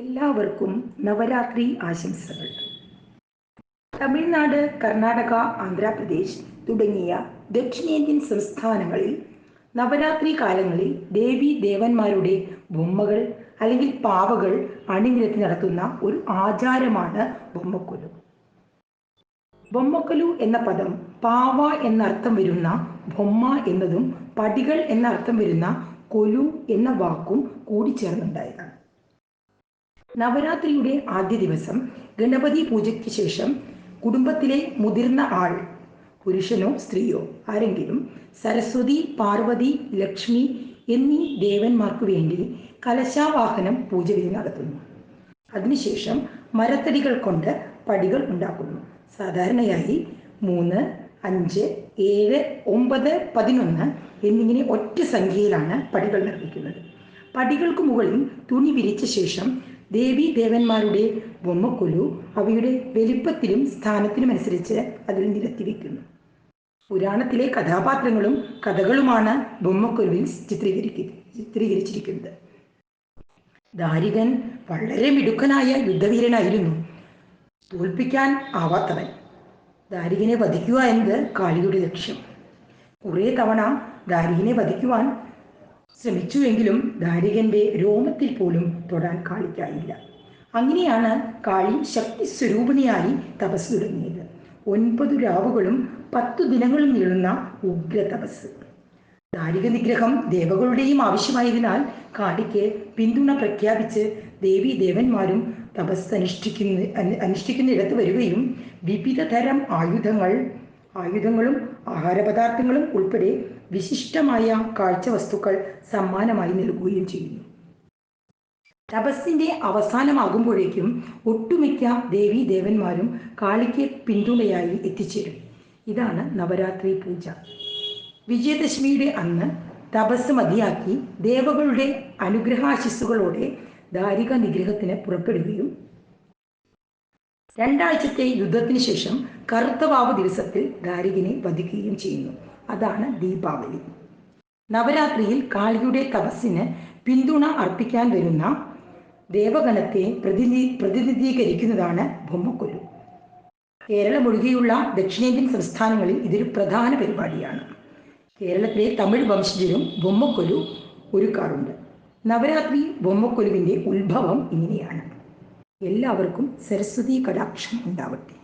എല്ലാവർക്കും നവരാത്രി ആശംസകൾ. തമിഴ്നാട് കർണാടക ആന്ധ്രാപ്രദേശ് തുടങ്ങിയ ദക്ഷിണേന്ത്യൻ സംസ്ഥാനങ്ങളിൽ നവരാത്രി കാലങ്ങളിൽ ദേവി ദേവന്മാരുടെ ബൊമ്മകൾ അല്ലെങ്കിൽ പാവകൾ അണിനിരത്തി നടത്തുന്ന ഒരു ആചാരമാണ് ബൊമ്മക്കൊലു. ബൊമ്മക്കൊലു എന്ന പദം പാവ എന്നർത്ഥം വരുന്ന ബൊമ്മ എന്നതും പടികൾ എന്നർത്ഥം വരുന്ന കൊലു എന്ന വാക്കും കൂടിച്ചേർന്നുണ്ടായതാണ്. നവരാത്രിയുടെ ആദ്യ ദിവസം ഗണപതി പൂജയ്ക്ക് ശേഷം കുടുംബത്തിലെ മുതിർന്ന ആൾ പുരുഷനോ സ്ത്രീയോ ആരെങ്കിലും സരസ്വതി പാർവതി ലക്ഷ്മി എന്നീ ദേവന്മാർക്ക് വേണ്ടി കലശാവാഹനം പൂജവിധി നടത്തുന്നു. അതിനുശേഷം മരത്തടികൾ കൊണ്ട് പടികൾ ഉണ്ടാക്കുന്നു. സാധാരണയായി മൂന്ന് അഞ്ച് ഏഴ് ഒമ്പത് പതിനൊന്ന് എന്നിങ്ങനെ ഒറ്റ സംഖ്യയിലാണ് പടികൾ നിർമ്മിക്കുന്നത്. പടികൾക്ക് മുകളിൽ തുണി വിരിച്ച ശേഷം ദേവി ദേവന്മാരുടെ ബൊമ്മക്കൊലു അവയുടെ വലിപ്പത്തിലും സ്ഥാനത്തിനും അനുസരിച്ച് അതിൽ നിരത്തി വയ്ക്കുന്നു പുരാണത്തിലെ കഥാപാത്രങ്ങളും കഥകളുമാണ് ബൊമ്മക്കൊലുവിൽ ചിത്രീകരിക്ക ചിത്രീകരിച്ചിരിക്കുന്നത്. ദാരികൻ വളരെ മിടുക്കനായ യുദ്ധവീരനായിരുന്നു. തോൽപ്പിക്കാൻ ആവാത്തവൻ. ദാരികനെ വധിക്കുക എന്നത് കാളിയുടെ ലക്ഷ്യം. കുറേ തവണ ദാരികനെ വധിക്കുവാൻ ശ്രമിച്ചുവെങ്കിലും ദാരികന്റെ രോമത്തിൽ പോലും തൊടാൻ കാളിക്കായില്ല അങ്ങനെയാണ് കാളി ശക്തി സ്വരൂപിണിയായി തപസ് തുടങ്ങിയത്. ഒൻപത് രാവുകളും പത്തു ദിനങ്ങളും നീളുന്ന ഉഗ്ര തപസ്. ദാരിക നിഗ്രഹം ദേവകളുടെയും ആവശ്യമായതിനാൽ കാളിക്ക് പിന്തുണ പ്രഖ്യാപിച്ച് ദേവി ദേവന്മാരും തപസ് അനുഷ്ഠിക്കുന്ന അനു- അനുഷ്ഠിക്കുന്നിടത്ത് വരികയും വിവിധ തരം ആയുധങ്ങൾ ആയുധങ്ങളും ആഹാരപദാർത്ഥങ്ങളും ഉൾപ്പെടെ വിശിഷ്ടമായ കാഴ്ചവസ്തുക്കൾ സമ്മാനമായി നൽകുകയും ചെയ്യുന്നു. തപസ്സിന്റെ അവസാനമാകുമ്പോഴേക്കും ഒട്ടുമിക്ക ദേവി ദേവന്മാരും കാളിക്ക് പിന്തുണയായി എത്തിച്ചേരും. ഇതാണ് നവരാത്രി പൂജ. വിജയദശമിയുടെ അന്ന് തപസ് മതിയാക്കി ദേവകളുടെ അനുഗ്രഹാശിസ്സുകളോടെ ദാരിക നിഗ്രഹത്തിന് പുറപ്പെടുകയും രണ്ടാഴ്ചത്തെ യുദ്ധത്തിന് ശേഷം കറുത്തവാവ് ദിവസത്തിൽ ദാരികിനെ വധിക്കുകയും ചെയ്യുന്നു. അതാണ് ദീപാവലി. നവരാത്രിയിൽ കാളിയുടെ തപസ്സിന് പിന്തുണ അർപ്പിക്കാൻ വരുന്ന ദേവഗണത്തെ പ്രതിനി പ്രതിനിധീകരിക്കുന്നതാണ് ബൊമ്മക്കൊലു കേരളം ഒഴികെയുള്ള ദക്ഷിണേന്ത്യൻ സംസ്ഥാനങ്ങളിൽ ഇതൊരു പ്രധാന പരിപാടിയാണ്. കേരളത്തിലെ തമിഴ് വംശജരും ബൊമ്മക്കൊലു ഒരുക്കാറുണ്ട്. നവരാത്രി ബൊമ്മക്കൊലുവിന്റെ ഉത്ഭവം ഇങ്ങനെയാണ്. എല്ലാവർക്കും സരസ്വതി കടാക്ഷം ഉണ്ടാവട്ടെ.